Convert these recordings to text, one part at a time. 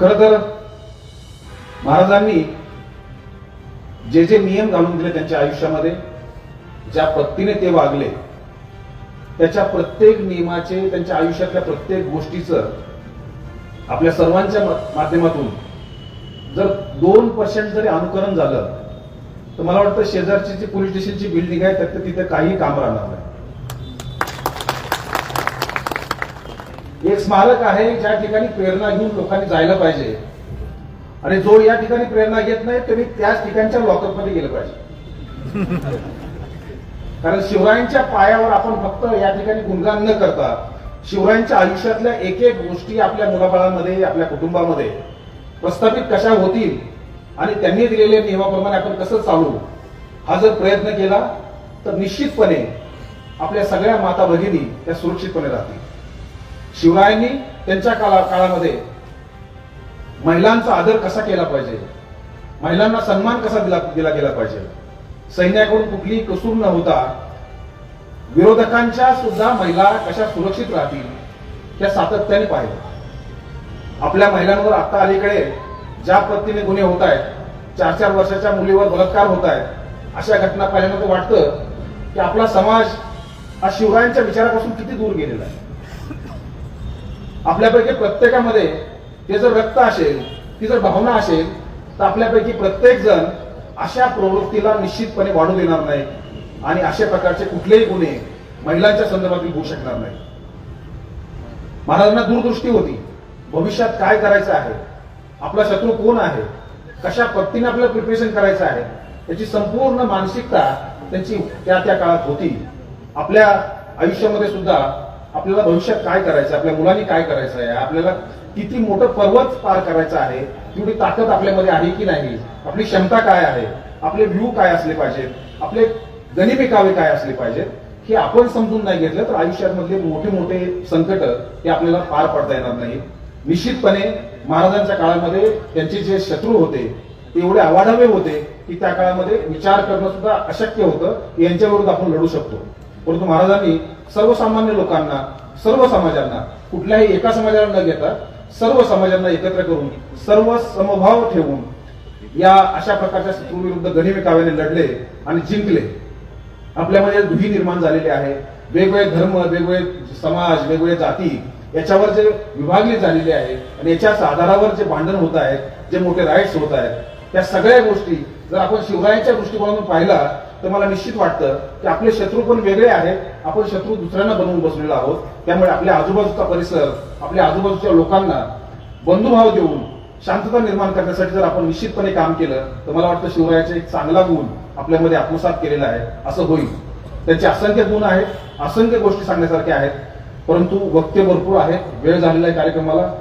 खर तर महाराजांनी जे जे नियम घालून दिले त्यांच्या आयुष्यामध्ये ज्या पत्तीने ते वागले त्याच्या प्रत्येक नियमाचे त्यांच्या आयुष्यातल्या प्रत्येक गोष्टीचं आपल्या सर्वांच्या माध्यमातून जर दोन पर्सेंट जरी अनुकरण झालं तर मला वाटतं शेजारची जी पोलीस स्टेशनची बिल्डिंग आहे त्यात तिथे काही काम राहणार नाही. एक स्मारक आहे ज्या ठिकाणी प्रेरणा घेऊन लोकांनी जायला पाहिजे. आणि जो या ठिकाणी प्रेरणा घेत नाही त्यांनी त्याच ठिकाणच्या लॉकअपमध्ये गेलं पाहिजे. कारण शिवरायांच्या पायावर आपण फक्त या ठिकाणी गुणगान न करता शिवरायांच्या आयुष्यातल्या एक एक गोष्टी आपल्या मुलाबाळांमध्ये आपल्या कुटुंबामध्ये प्रस्थापित कशा होतील आणि त्यांनी दिलेल्या नियमाप्रमाणे आपण कसं चालू हा जर प्रयत्न केला तर निश्चितपणे आपल्या सगळ्या माता भगिनी त्या सुरक्षितपणे राहतील. शिवरायांनी त्यांच्या काला काळामध्ये महिलांचा आदर कसा केला पाहिजे? महिलांना सन्मान कसा दिला दिला गेला पाहिजे? सैन्याकडून कुठलीही कसूर न होता विरोधकांच्या सुद्धा महिला कशा सुरक्षित राहतील त्या सातत्याने पाहिलं. आपल्या महिलांवर आता अलीकडे ज्या पद्धतीने गुन्हे होत आहेत चार चार वर्षाच्या मुलीवर बलात्कार होत आहेत अशा घटना पाहिल्यानंतर वाटतं की आपला समाज हा शिवरायांच्या विचारापासून किती दूर गेलेला आहे. आपल्यापैकी प्रत्येकामध्ये ते जर रक्त असेल ती जर भावना असेल तर आपल्यापैकी प्रत्येक जण अशा प्रवृत्तीला निश्चितपणे वाढू देणार नाही. आणि अशा प्रकारचे कुठलेही गुन्हे महिलांच्या संदर्भातील होऊ शकणार नाही. महाराजांना दूरदृष्टी होती. भविष्यात काय करायचं आहे? आपला शत्रू कोण आहे? कशा पद्धतीने आपल्याला प्रिपरेशन करायचं आहे? त्याची संपूर्ण मानसिकता त्यांची त्या त्या काळात होती. आपल्या आयुष्यामध्ये सुद्धा आपल्याला भविष्यात काय करायचं आपल्या मुलांनी काय करायचं आहे? आपल्याला किती मोठं पर्वत पार करायचं आहे? तेवढी ताकद आपल्यामध्ये आहे की नाही? आपली क्षमता काय आहे? आपले व्ह्यू काय असले पाहिजेत? आपले गणिमिकावे काय असले पाहिजेत? हे आपण समजून नाही घेतलं तर आयुष्यामधले मोठे मोठे संकट हे आपल्याला पार पडता येणार नाही निश्चितपणे महाराजांच्या काळामध्ये त्यांचे जे शत्रू होते ते एवढे आवाढावे होते की त्या काळामध्ये विचार करणं सुद्धा अशक्य होतं यांच्याविरुद्ध आपण लढू शकतो. परंतु महाराजांनी सर्वसामान्य लोकांना सर्व समाजांना कुठल्याही एका समाजाला न घेता सर्व समाजांना एकत्र करून सर्व समभाव ठेवून या अशा प्रकारच्या शत्रूविरुद्ध गनिमिकाव्याने लढले आणि जिंकले. आपल्यामध्ये दुही निर्माण झालेली आहे. वेगवेगळे धर्म वेगवेगळे समाज वेगवेगळे जाती याच्यावर जे विभागले झालेली आहे आणि याच्याच आधारावर जे भांडण होत आहेत जे मोठे राईट्स होत आहेत त्या सगळ्या गोष्टी जर आपण शिवरायांच्या दृष्टिकोनातून पाहिला तर मला निश्चित वाटतं की आपले शत्रू पण वेगळे आहेत. आपण शत्रू दुसऱ्यांना बनवून बसलेलो आहोत. त्यामुळे आपल्या आजूबाजूचा परिसर आपल्या आजूबाजूच्या लोकांना बंधुभाव देऊन शांतता निर्माण करण्यासाठी जर आपण निश्चितपणे काम केलं तर मला वाटतं शिवरायाचा एक चांगला गुण आपल्यामध्ये आत्मसात केलेला आहे. असं होईल. त्यांचे असंख्य गुण आहेत असंख्य गोष्टी सांगण्यासारख्या आहेत. परंतु वक्ते भरपूर आहेत. वेळ झालेला आहे कार्यक्रमाला.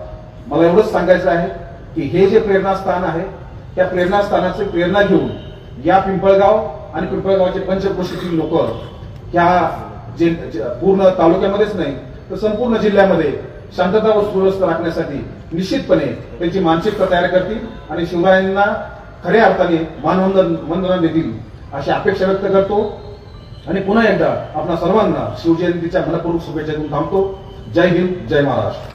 मला एवढंच सांगायचं आहे की हे जे प्रेरणास्थान आहे त्या प्रेरणास्थानाची प्रेरणा घेऊन या पिंपळगाव आणि पिंपळगावचे पंचक्रोशीतील लोक ह्या जे पूर्ण तालुक्यामध्येच नाही तर संपूर्ण जिल्ह्यामध्ये शांतता व सुव्यवस्थ राखण्यासाठी निश्चितपणे त्यांची मानसिकता तयार करतील आणि शिवरायांना खऱ्या अर्थाने मानवंदन वंदना देतील अशी अपेक्षा व्यक्त करतो. आणि पुन्हा एकदा आपणा सर्वांना शिवजयंतीच्या मनपूर्वक शुभेच्छा देऊन थांबतो. जय हिंद जय महाराष्ट्र.